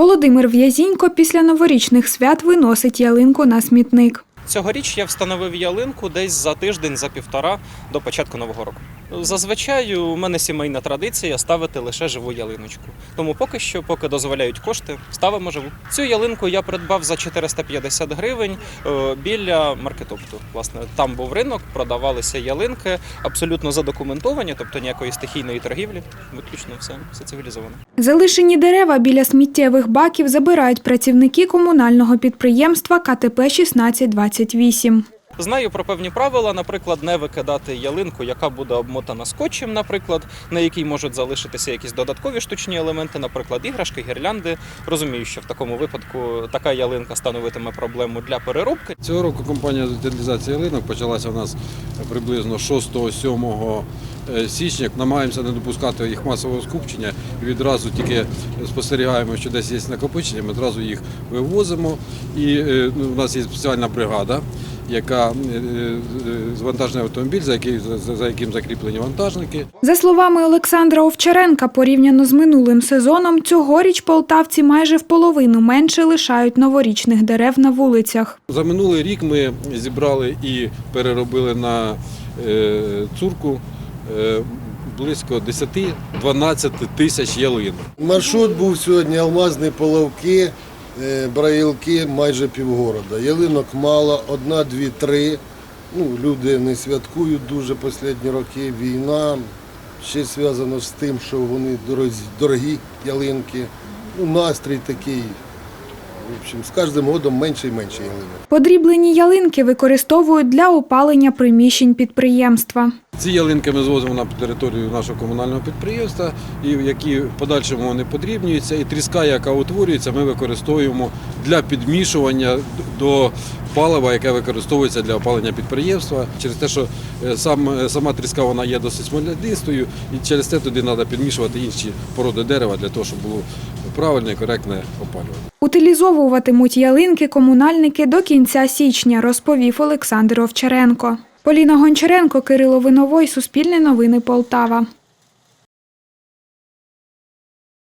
Володимир В'язінько після новорічних свят виносить ялинку на смітник. Цьогоріч я встановив ялинку десь за тиждень, за півтора до початку нового року. Зазвичай у мене сімейна традиція ставити лише живу ялиночку. Тому поки що, поки дозволяють кошти, ставимо живу. Цю ялинку я придбав за 450 гривень е, біля маркетопту. Власне, там був ринок, продавалися ялинки, абсолютно задокументовані, тобто ніякої стихійної торгівлі. Виключно все, все цивілізовано. Залишені дерева біля сміттєвих баків забирають працівники комунального підприємства КТП 1628. Знаю про певні правила, наприклад, не викидати ялинку, яка буде обмотана скотчем, наприклад, на якій можуть залишитися якісь додаткові штучні елементи, наприклад, іграшки, гірлянди. Розумію, що в такому випадку така ялинка становитиме проблему для переробки. Цього року компанія з утилізації ялинок почалася у нас приблизно 6-7 січня. Намагаємося не допускати їх масового скупчення і відразу тільки спостерігаємо, що десь є накопичення, ми одразу їх вивозимо. І е, ну, у нас є спеціальна бригада, яка е, е, звантажний автомобіль, за який за- за яким закріплені вантажники. За словами Олександра Овчаренка, порівняно з минулим сезоном, цьогоріч полтавці майже в половину менше лишають новорічних дерев на вулицях. За минулий рік ми зібрали і переробили на е, цурку е, близько 10-12 тисяч ялинок. Маршрут був сьогодні алмазні половки, браїлки майже півгорода. Ялинок мало, одна, дві, три. Ну, люди не святкують дуже останні роки. Війна ще зв'язано з тим, що вони дорогі ялинки. Ну, настрій такий. В общем, з кожним годом менше і менше ялинок. Подріблені ялинки використовують для опалення приміщень підприємства. Ці ялинки ми звозимо на територію нашого комунального підприємства, і які в подальшому вони подрібнюються. І тріска, яка утворюється, ми використовуємо для підмішування до палива, яке використовується для опалення підприємства. Через те, що е, сам, е, сама тріска вона є досить смолядистою, і через це туди треба підмішувати інші породи дерева для того, щоб було правильне і коректне опалювання. Утилізовуватимуть ялинки комунальники до кінця січня, розповів Олександр Овчаренко. Поліна Гончаренко, Кирило Виновой, Суспільне новини Полтава.